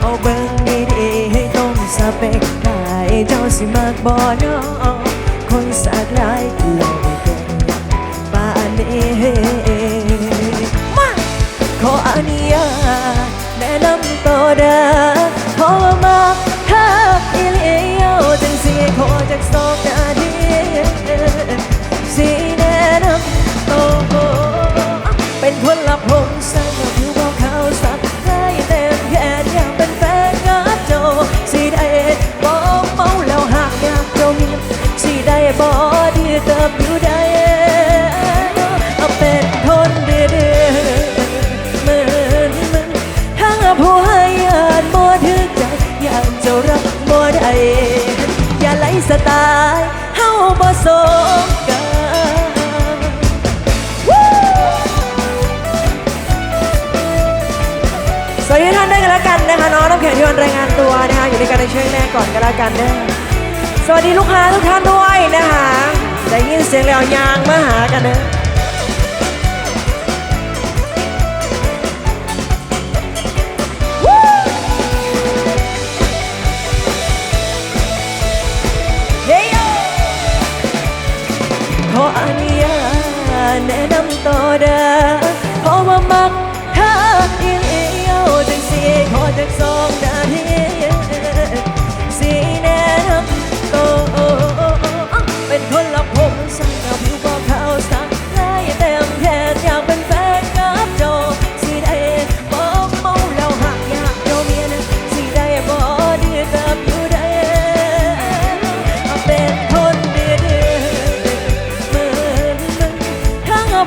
เอาเบิ่งดีให้ต้องสเปกกายเจ้าสิมากบ่เนาะคนสักหลายที่เราไปนป่านนี้มาขออนุญาตแนะนำตัวเด้อากันนเด้อสวัสดีลูกค้าทุกท่านด้วยนะคะได้ยินเสียงแล้วยางมาหากันเด้อ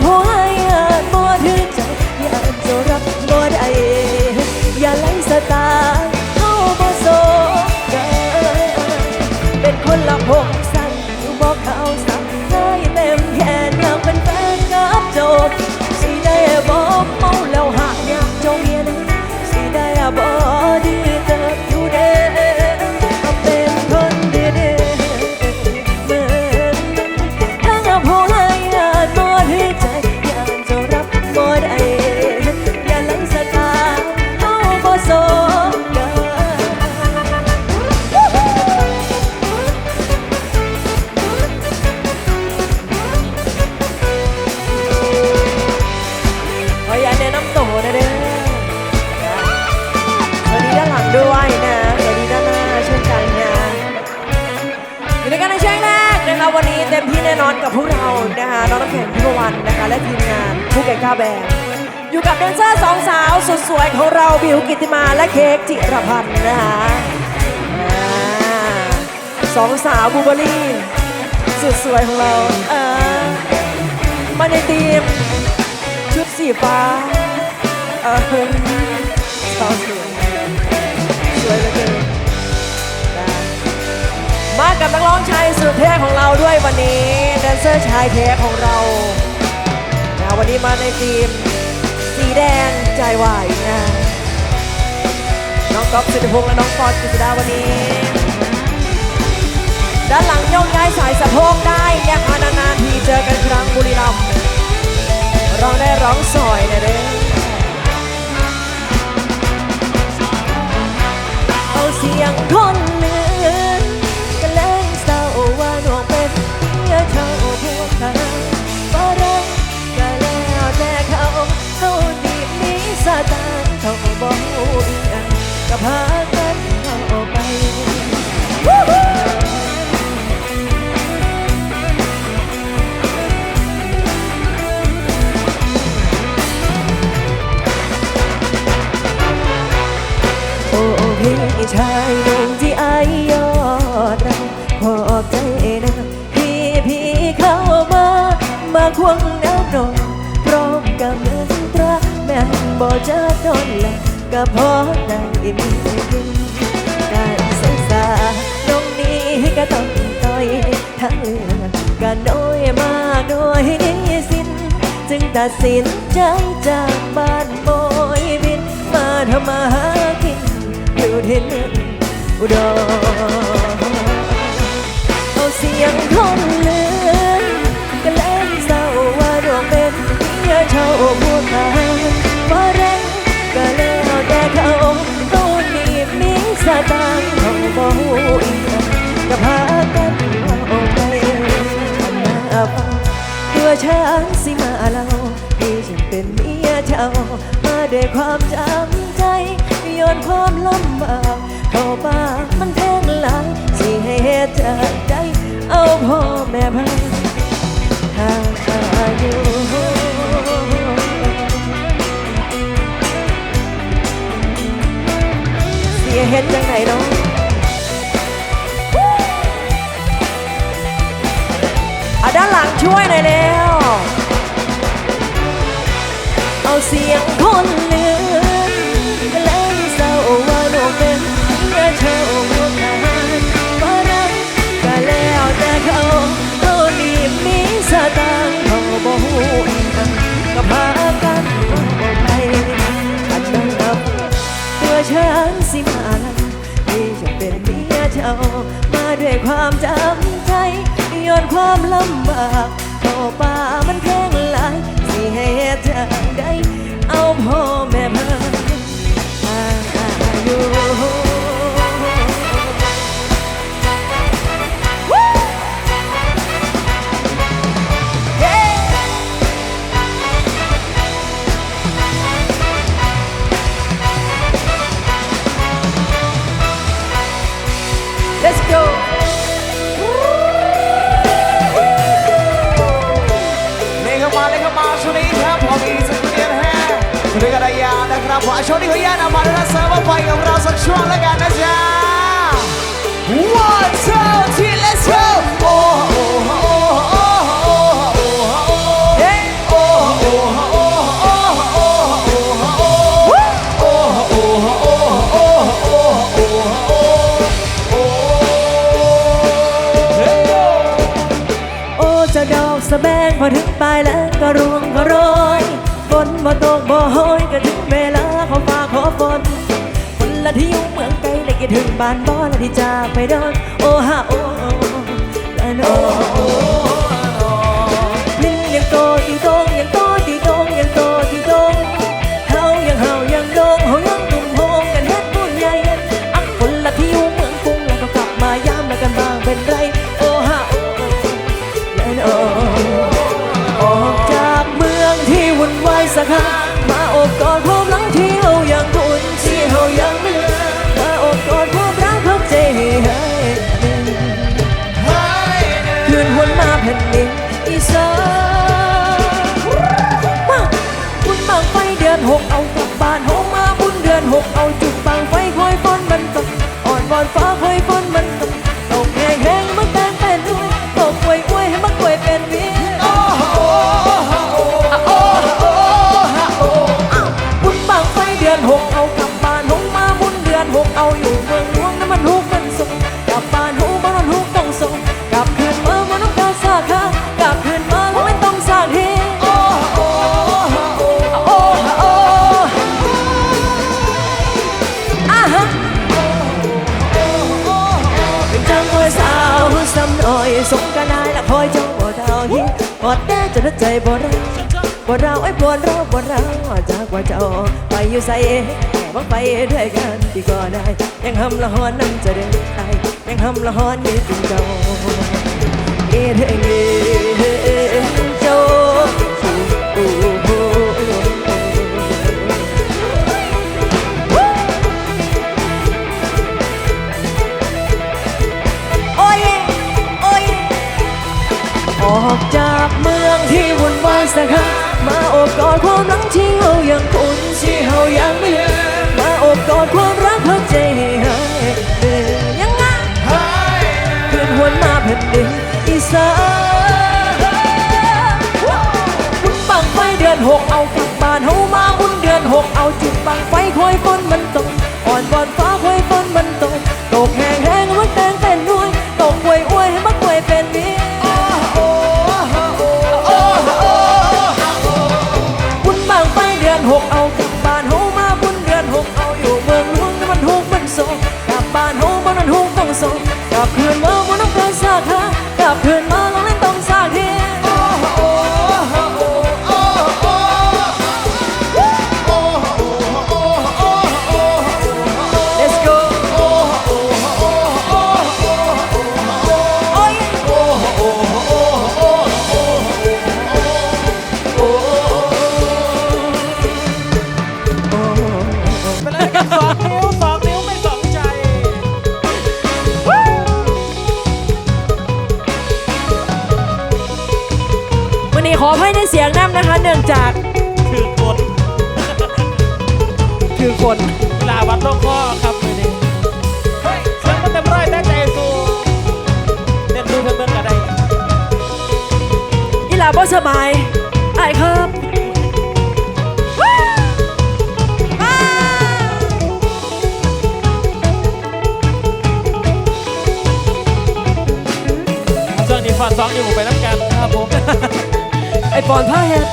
ทั้ง สวยของเราบิวกิติมาและเค้กจิรพันธ์นะคะสองสาวบูเบอรี่สุดสวยของเราเออมาในทีม ชุดสีฟ้าเออสาวสวยสวยเหลือเกินมากับนักร้องชายสุดเท่ของเราด้วยวันนี้แดนเซอร์ชายแท้ของเรานะวันนี้มาในทีม แดงใจวายนะน้องก๊อฟสิทธิพงษ์และน้องฟอร์ดกฤษดาวันนี้ ด้านหลังโยกย้ายสายสะโพกได้นะคะนานๆทีเจอกันครั้งบุรีรัมย์ร้องได้ร้องสอยนะเด้เอาเสียงคนเหลือ ดนละก็พอได้มีกินการศึกษาน้องนี้ก็ต้องต่อยทั้งเรื่องก็น้อยมากด้วยสิ้น จึงตัดสินใจจากบ้านโบยบิน มาทำมาหากิน อยู่ที่เมืองอุดรเอาเสียงคนเลือนก็เล่นเศร้าว่าดวงเป็นเมียเช่าผู้ตายว่าแรงก็ เขาเขาดีมีสตางค์เขาบ่หูอีกจะพากันเอาไปมาบังตัวฉันสิมาเราพี่ฉันเป็นเมียเจ้ามาด้วยความจำใจโยนความลำบากเข้าป่ามันแทงหลังสิให้เหตุใจเอาพ่อแม่พังทางอายู่ เสียเห็นจังไหนเนาะเอาด้านหลังช่วยหน่อยแล้ว เอาเสียง ความจำใจย้อนความลำบากต่อป่ามันแพงหลายสิให้เหตุจากใดเอาพอ ช่วงแล้วกันนะจ๊ะ One two three let's go โอ้โอ้โอ้โอ้โอ้โอ้โอ้เย้โอ้โอ้โอ้โอ้โอ้โอ้โอ้โอ้โอ้โอ้โอ้โอ้โอ้โอ้ Let's go โอ้จะดอกสะแบงพอถึงปลายแล้วก็ร่วงก็โรยฝนบ่ตกบ่โหยก็ถึงเวลา ที่อยู่เมืองไกลและคิดถึงบ้านบ่ละที่จากไปโดนโอ้ฮะโอ้ละโนลิ้นยังโตตีโตงยังโตตีโตงยังโตตีโตงเฮายังเฮายังโดงเฮายังตุ่มโฮงกันเฮ็ดบุญใหญ่อักฝนละที่อยู่เมืองกรุงแล้วก็กลับมายามแล้วกันบ้างเป็นไรโอ้ฮะโอ้และออกออกจากเมืองที่วุ่นวายสักครั้งมาอบกอดคว บ่เราบ่เราไอ้ปวดเราบ่เราจากว่าเจ้าไปอยู่ใส่บังไปด้วยกันที่ก็ได้ ยังหำละหอนน้ำจะเดินไปยังหำละหอนนี่ถึงเจ้าเอเดงเอ ครั้งมาอบกอดความหลังที่เฮายังคุ้นที่เฮายังไม่ลืมมาอบกอดความรักพักใจให้หายเดือยังไงเพื่อนหวนมาแผ่นดินอีสานบุญบังไฟเดือนหกเอากลับบ้านเฮามาบุญเดือนหกเอาจุดบังไฟคอยฝนมันตกอ่อนบอนฟ้า เสียงน้ำนะคะ เนื่องจากคือกดคือคนลาวัดโลกข้อครับมือนี้เฮ้ยเสียงมันเต็มร้อยแต่ใจสู้เต้นดูเพื่อนๆกันได้อีหลาบ่สบายไอ้ายครับว้าวว้าวส่วนนี้ฟอนสองอยู่ไปน้ำกันครับผม ไอ้ปอนผ้าเฮ็ด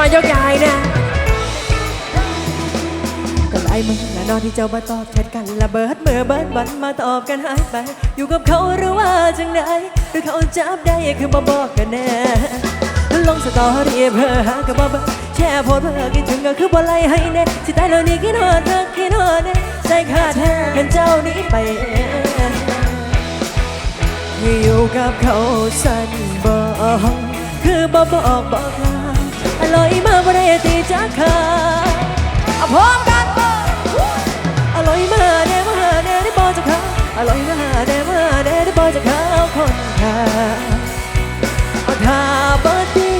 มายกยายนี่ก็ไล่มึงและนอนที่เจ้ามาตอบแชทกันละเบิดเมื่อเบิดบันมาตอบกันหายไป อยู่กับเขาหรือว่าจังใดหรือเขาจับได้คือมาบอกกันแน่ลงสตอรี่เพื่อหากับบ่เบแช่โพสต์เพื่อคิดถึงก็คือบ่ไล่ให้แน่สิตายแล้วนี่คิดฮอดเธอคิดฮอดแน่ใจขาดแท้กันเจ้านี้ไปเองอยู่กับเขาสั่นบอกคือบอกบอกบอกลา อร่อยมากบ่ได้ตีจากขาเอาพร้อมกันอร่อยมาแน่มาแน่ได้บอกจากเขาอร่อยมาแน่มาแน่ได้บอกจากเขาคนขาเอาถ้าบ่ดี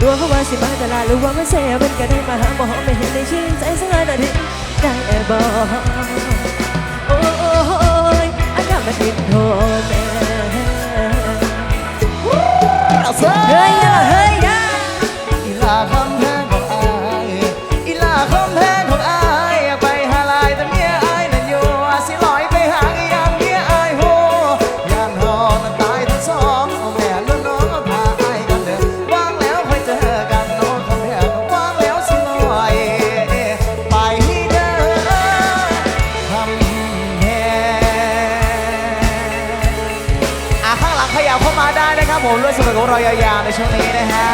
ตัวเขาว่าสิมาตลาดหรือว่ามาเสียมันก็ได้มาหาหมอไม่เห็นได้ชื่นใจสักนาทีได้บอกโอ้ยอากาศมันดินโทแม่เเรายาวๆในช่วงนี้นะฮะ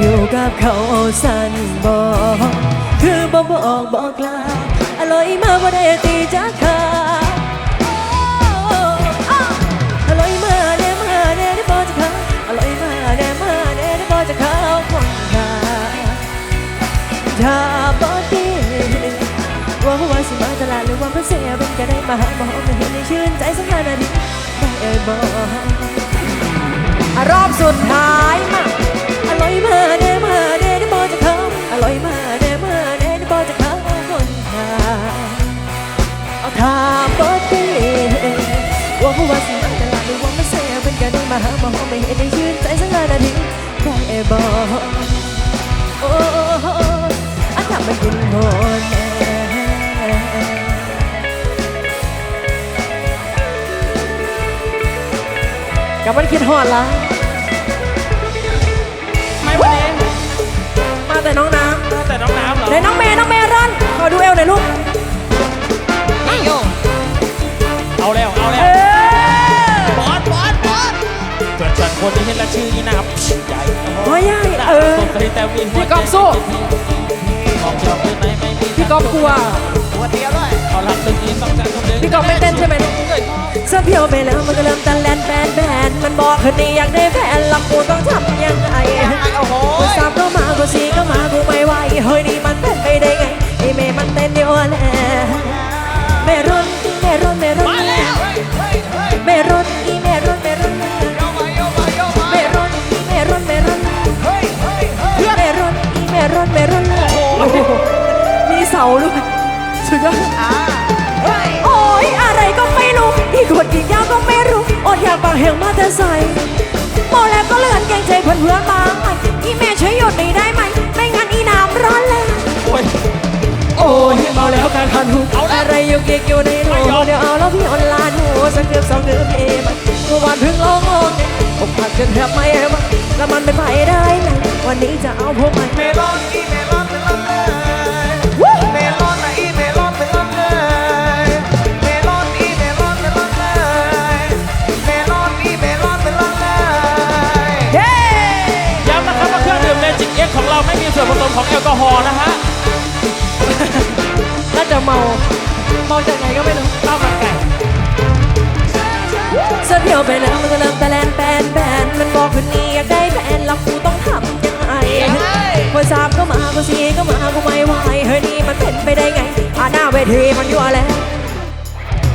อยู่กับเขาสั่นบอกคือบอกบอกบอกลาอร่อยมากว่าได้ตีจากขาอร่อยมาแน่มาแน่ได้บอกจากเขาอร่อยมากแน่มาแน่ได้บอกจากเขาคนขาถ้าบอกดี ว่าว่าสิมาตลาดหรือว่ามาเสียเป็นก็ได้มาหาหมอไม่เห็นได้ชื่นใจสักนาทีได้บอกรอบสุดท้ายมาอร่อยมาเด้มาเด้ได้บอกจากเขาอร่อยมาเด้มาเด้ได้บอกจากเขาคนหาเอาถามบอดีว่าว่าสิมาตลาดหรือว่ามาเสียเป็นกันได้มาหาหมอไม่เห็นได้ชื่นใจสักนาทีได้บอกโอ้อากาศมันกินหมด กับมันคิดหอดละไม่วันนี้มาแต่น้องน้แต่น้องน้ำเหรอำไหนน้องเมย์น้องเมย์รันขอดูเอวหน่อยลูกเอาแล้วเอาเอแล้วอบอสบอสบอสเกิดฉันคนที่เห็นและชื่อนี่นะครับใหญ่โอ้ยใหญ่เออตัวแต่มีพี่กอล์ฟสู้กองชอบคือไหนไม่มีพี่กอฟกลัว ตัวเดียวด้วยเอาลักตึงนี้ต้องการคนเดินพี่กอฟไม่เต้นใช่ไหมลูกเสื้อเพียวไปแล้วมันก็เริ่มตันแลนแบนแบนมันบอกคืนนี้อยากได้แฟนลำปูต้องทำยังไงยังไงโอ้โหกูสามก็มากูสี่ก็มากูไม่ไหวเฮ้ยนี่มันเป็นไปได้ไงไอ้เมย์มันเต้นเดียวแหละเมรอนเมรอนเมรอนมาแล้วเฮ้ยเฮ้ยเฮ้ยเมรอนอีเมรอนเมรอนโยมาโยมาโยมาเมรอนอีเมรอนเมรอนเฮ้ยเฮ้ยเฮ้ยเมรอนอีเมรอนเมรอนโอ้โหมีเสาด้วย สุดยอดอ่าเฮ้ยโอ้กดกี่ยาวก็ไม่รู้อดอยากปากแหงมาแต่ใส่เมาแล้วก็เลื่อนเกรงใจเพื่อนเพื่อนๆมาอีแม่ช่วยหยุดหน่อยได้ไหม ไม่งั้นอีน้ำร้อนเลยโอ้ยโอ้ยเมาแล้วการคันหูอะไรอยู่เกียกอยู่ในหูเดี๋ยวเอาแล้วพี่ออนไลน์หูสักเดือนสองเดือนเองเมื่อวานเพิ่งลงอกอกหักจนแทบไม่ไหวแล้วมันเป็นไปได้ไงวันนี้จะเอาพวกมันเมลอนอีเมลอน เมาจากไหนก็ไม่รู้ข้าวมันไก่เสื้อเดียวไปแล้วมันก็เริ่มแต่แลนแปนแปนมันบอกคนนี้อยากได้แฟนแล้วกูต้องทำยังไงคนสามก็มาคนสี่ก็มากูไม่ไหวเฮ้ยนี่มันเป็นไปได้ไงอ่าหน้าเวทีมันยั่วแล้ว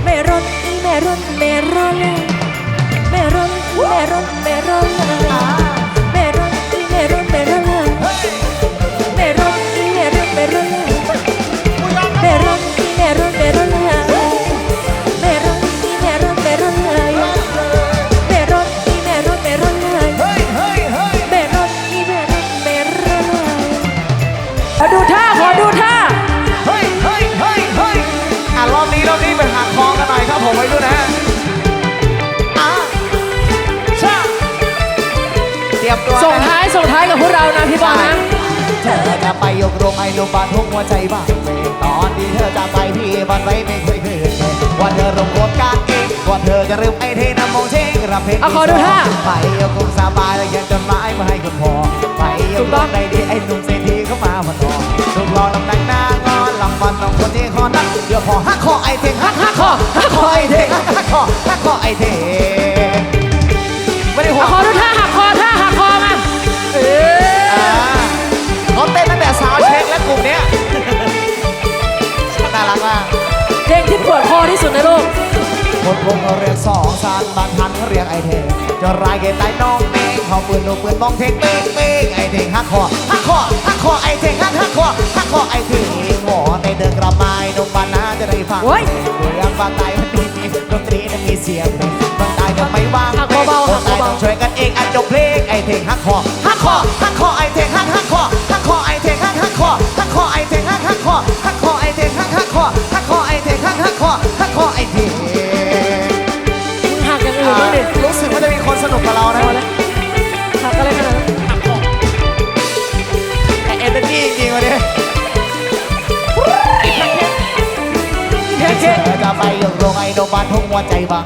แม่รอนอีแม่รอนแม่รอนเลยแม่รอนแม่รอนแม่รอนเลยแม่รอนอีแม่รอนแม่รอนเลยแม่รอนอีแม่รอน กันหน่อยครับผมไปดูนะฮะอะชาเตรียมตัวส่งนะฮะท้ายส่งท้ายกับพวกเรานะพี่บอลนะเธอจะไปยกโรงไอโรงพยาบาลทุกหัวใจบ้างเองตอนที่เธอจะไปพี่บันไว้ไม่เคยคืนเลยว่าเธอรวมรวมกันเองว่าเธอจะลืมไอ้เทน้ำมองเท่งรับเพลงเอาขอดูท่าไปยกคงสบายแล้วยังจดหมายมาให้คุณพอไปยถูกกโรต้องงได้ดีไอ้หนุ่มเศรษฐีเข้ามาพนอลูกรอลำนักหน้างอนลำวันลำคนที่คอนักเดี๋ยวพอฮักคอไอ้เท งเขาเรียกสองสารบางทันเขาเรียกไอเทงจะรายเกตใต้น้องเมงเขาปืนลูกปืนมองเทงเป้งเป้งไอเทงฮักคอฮักคอฮักคอไอเทงฮักฮักคอฮักคอไอเทงหมอในเดินกระไม้นมบานนาจะได้ฟังโอ้ยเรื่องบางตายมันดีดนตรีนั้นมีเสียงเพลงบางตายจะไม่ว่างหักเบาๆคนตายหักเบาๆต้องช่วยกันเองอัดจบเพลงไอเทงฮักคอ ใจบัง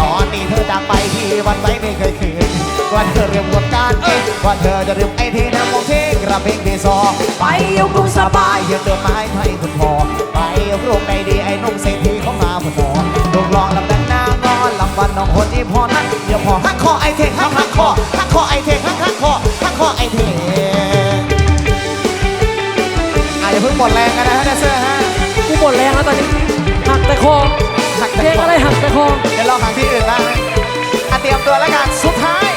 ตอนนี้เธอจากไปที่วันไว้ไม่เคยคืนวันเธอเรียมกับการเองวันเธอจะเรียมไอเทน้ำมองเทงกระเพงที่ซอไปยกกรุงสบายยังเดินไม้ไทยคุณพอไปยกโรงในดีไอ้นุ่มเศรษฐีเข้ามาพนอลูกลองลำดังนางอนลำวันน้องคนที่พอนั้นเดี๋ยวพอฮักคอไอเทงฮักฮักคอฮักคอไอเทงฮักฮักคอฮักคอไอเทงอาจจะเพิ่งหมดแรงกันนะฮะแดนเซอร์ฮะกูหมดแรงแล้วตอนนี้หักแต่คอหัก เพลงอะไรหักแต่คอเดี๋ยวลองหาที่อื่นบ้างอะเตรียมตัวแล้วกันสุดท้าย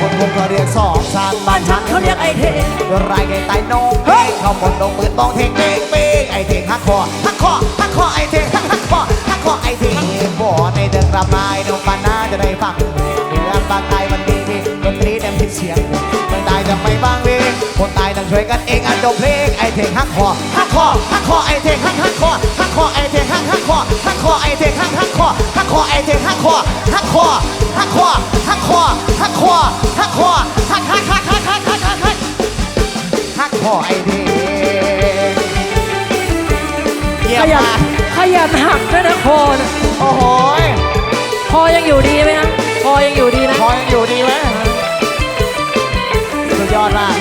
คนคงเขาเรียกสองชานบ้านฉันเขาเรียกไอเทนโดนรายไก่ตายโนงเฮ้ยเขาหมดลงมือต้องเทงเป้งเป้งไอเทงฮักคอฮักคอฮักคอไอเทงฮักฮักคอฮักคอไอเทงบ่ในเดินกลับมาดงปานาจะได้ฟังเรื่องบางไทยมันดีดีดนตรีแนมพิเสียงไม่ตายจะไม่บางเวงคนตายต้องช่วยกันเองอันดบเพลงไอเทงฮักคอฮักคอฮักคอไอเทงฮักฮักคอฮัก คอไอเทคหักหักคอหักคอไอเทคหักหักคอหักคอไอเทคหักคอหักคอหักคอหักคอหักคอหักคอหักหักหักหักหักหักหักหักหักคอไอเทคเยี่ยขมยันมากขยันหักด้วยนะคอนะโอ้โหยคอยังอยู่ดีไหมฮะคอยังอยู่ดีนะ คอยังอยู่ดีไหมสุดยอดมาก